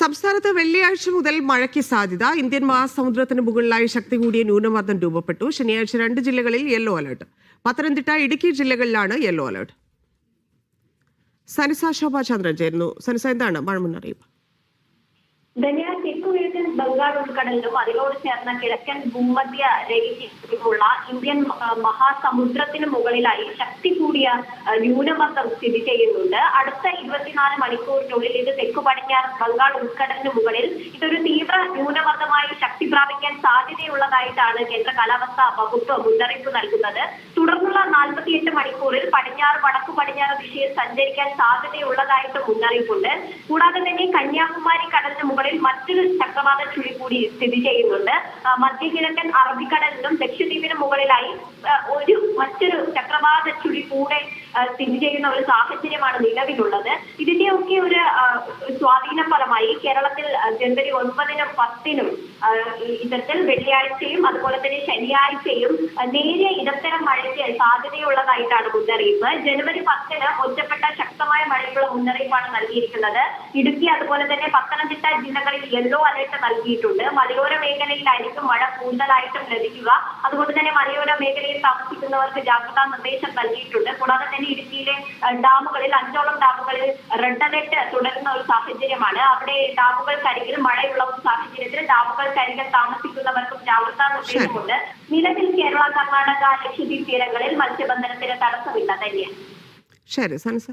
സംസ്ഥാനത്ത് വെള്ളിയാഴ്ച മുതൽ മഴയ്ക്ക് സാധ്യത. ഇന്ത്യൻ മഹാസമുദ്രത്തിന് മുകളിലായി ശക്തി കൂടിയ ന്യൂനമർദ്ദം രൂപപ്പെട്ടു. ശനിയാഴ്ച രണ്ട് ജില്ലകളിൽ യെല്ലോ അലർട്ട്. പത്തനംതിട്ട ഇടുക്കി ജില്ലകളിലാണ് യെല്ലോ അലർട്ട്. സനിസ ശോഭാ ചന്ദ്രൻ ചേരുന്നു. സനിസ എന്താണ് മഴ മുന്നറിയിപ്പ് ധന്യ തെക്കു കിഴക്കൻ ബംഗാൾ ഉൾക്കടലിലും അതിനോട് ചേർന്ന കിഴക്കൻ ഭൂമധ്യ രേഖയ്ക്കുള്ള ഇന്ത്യൻ മഹാസമുദ്രത്തിന് മുകളിലായി ശക്തി കൂടിയ ന്യൂനമർദ്ദം സ്ഥിതി ചെയ്യുന്നുണ്ട്. അടുത്ത ഇരുപത്തിനാല് മണിക്കൂറിനുള്ളിൽ ഇത് തെക്കു പടിഞ്ഞാറ് ബംഗാൾ ഉൾക്കടലിന് മുകളിൽ ഇതൊരു തീവ്ര ന്യൂനമർദ്ദമായി ശക്തി പ്രാപിക്കാൻ സാധ്യതയുള്ളതായിട്ടാണ് കേന്ദ്ര കാലാവസ്ഥാ വകുപ്പ് മുന്നറിയിപ്പ് നൽകുന്നത്. തുടർന്നുള്ള നാൽപ്പത്തിയെട്ട് മണിക്കൂറിൽ പടിഞ്ഞാറ് വടക്കു പടിഞ്ഞാറ് ദിശയിൽ സഞ്ചരിക്കാൻ സാധ്യതയുള്ളതായിട്ട് മുന്നറിയിപ്പുണ്ട്. കൂടാതെ തന്നെ കന്യാകുമാരി ചക്രവാത ചുഴി കൂടി സ്ഥിതി ചെയ്യുന്നുണ്ട്. മധ്യകിഴക്കൻ മധ്യ കിഴക്കൻ അറബിക്കടലിനും ലക്ഷദ്വീപിനും മുകളിലായി ഒരു മറ്റൊരു ചക്രവാത ചുഴി കൂടെ സ്ഥിതി ചെയ്യുന്ന ഒരു സാഹചര്യമാണ് നിലവിലുള്ളത്. ഇതിന്റെയൊക്കെ ഒരു സ്വാധീന ഫലമായി കേരളത്തിൽ ജനുവരി ഒൻപതിനും പത്തിനും ഇത്തരത്തിൽ വെള്ളിയാഴ്ചയും അതുപോലെ തന്നെ ശനിയാഴ്ചയും നേരിയ ഇടത്തരം മഴയ്ക്ക് സാധ്യതയുള്ളതായിട്ടാണ് മുന്നറിയിപ്പ്. ജനുവരി പത്തിന് ഒറ്റപ്പെട്ട ശക്തമായ മഴയ്ക്കുള്ള മുന്നറിയിപ്പാണ് നൽകിയിരിക്കുന്നത്. ഇടുക്കി അതുപോലെ തന്നെ പത്തനംതിട്ട ജില്ലകളിൽ യെല്ലോ അലർട്ട് നൽകിയിട്ടുണ്ട്. മലയോര മേഖലയിലായിരിക്കും മഴ കൂടുതലായിട്ടും ലഭിക്കുക. അതുകൊണ്ട് തന്നെ മലയോര മേഖലയിൽ താമസിക്കുന്നവർക്ക് ജാഗ്രതാ നിർദ്ദേശം നൽകിയിട്ടുണ്ട്. കൂടാതെ തന്നെ ഇടുക്കിയിലെ ആ, ഡാമുകളിൽ അഞ്ചോളം ഡാമുകളിൽ റെഡ് അലർട്ട് തുടരുന്ന ഒരു സാഹചര്യമാണ്. അവിടെ ഡാമുകൾക്കരികിൽ മഴയുള്ള ഒരു സാഹചര്യത്തിൽ ഡാമുകൾക്കരികിൽ താമസിക്കുന്നവർക്കും ജാഗ്രതാ നിർദ്ദേശമുണ്ട്. നിലവിൽ കേരള കർണാടക ലക്ഷദ്വീപ് തീരങ്ങളിൽ മത്സ്യബന്ധനത്തിന് തടസ്സമില്ല തന്നെയാണ്. ശരി സനിസ.